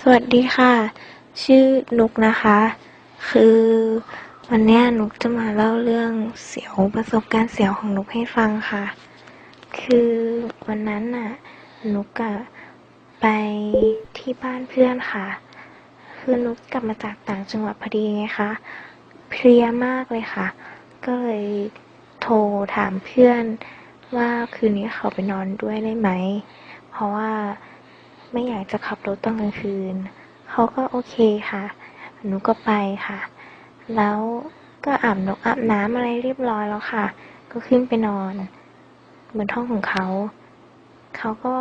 สวัสดีค่ะ ชื่อนุกนะคะ คือวันนี้นุกจะมาเล่าเรื่องเสียวประสบการณ์เสียวของนุกให้ฟังค่ะ คือวันนั้นน่ะ นุกอะไปที่บ้านเพื่อนค่ะ คือนุกกลับมาจากต่างจังหวัดพอดีไงคะเพลียมากเลยค่ะ ก็เลยโทรถามเพื่อนว่าคืนนี้เขาไปนอนด้วยได้ไหม เพราะว่า ไม่อยากจะขับรถตอนกลางคืน เขาก็โอเคค่ะ หนูก็ไปค่ะ แล้วก็อาบนกอาบน้ำอะไรเรียบร้อยแล้วค่ะ ก็ขึ้นไปนอนบนห้องของเขา เขาก็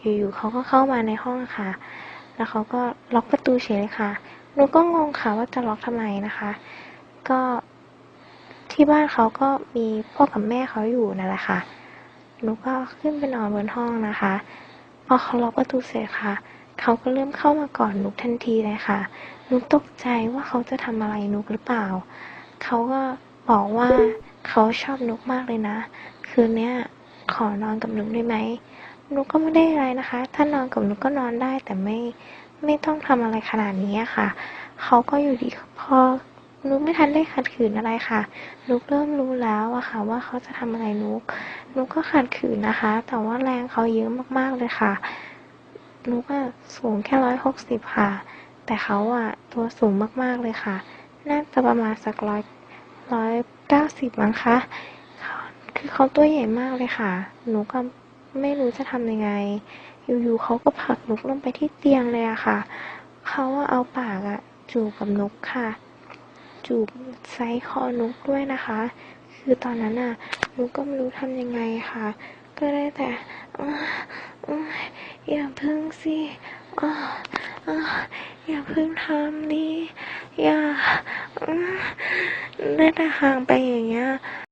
อยู่ๆเขาก็เข้ามาในห้องค่ะ แล้วเขาก็ล็อกประตูเฉยเลยค่ะ หนูก็งงค่ะว่าจะล็อกทำไมนะคะ ก็ที่บ้านเขาก็มีพ่อกับแม่เขาอยู่นั่นแหละค่ะ หนูก็ขึ้นไปนอนบนห้องนะคะ พอเขาล็อกประตูเสร็จค่ะ เขาก็เริ่มเข้ามาก่อดนุกทันทีเลยค่ะ นุกตกใจว่าเขาจะทำอะไรนุกหรือเปล่า เขาก็บอกว่าเขาชอบนุกมากเลยนะ คืนนี้ขอนอนกับนุกได้ไหมนุกก็ไม่ได้อะไรนะคะ ถ้านอนกับนุกก็นอนได้แต่ไม่ไม่ต้องทำอะไรขนาดนี้ค่ะ เขาก็อยู่ดีพอนุกไม่ทันได้ขัดขืนอะไรค่ะ นุกเริ่มรู้แล้วอะค่ะ ว่าเขาจะทำอะไรนุก นุกก็ขัดขืนนะคะ แต่ว่าแรงเขาเยอะมากๆเลยค่ะนุกอะสูงแค่ร้อยหกสิบค่ะ แต่เขาอะตัวสูงมากๆเลยค่ะ น่าจะประมาณสักร้อยร้อยเก้าสิบมั้งคะ คือเขาตัวใหญ่มากเลยค่ะ หนูก็ไม่รู้จะทำยังไง อยู่ๆเขาก็ผลักนุกลงไปที่เตียงเลยอะค่ะ เขาเอาปากอะจูบกับนกค่ะ จูบไซส์คอนุกด้วยนะคะ คือตอนนั้นน่ะหนูก็ไม่รู้ทำยังไงค่ะ ก็ได้แต่อ่าอ่าอย่าพึ่งสิอย่าอย่าพึ่งทำดิอย่าได้แต่ห่างไปอย่างเงี้ย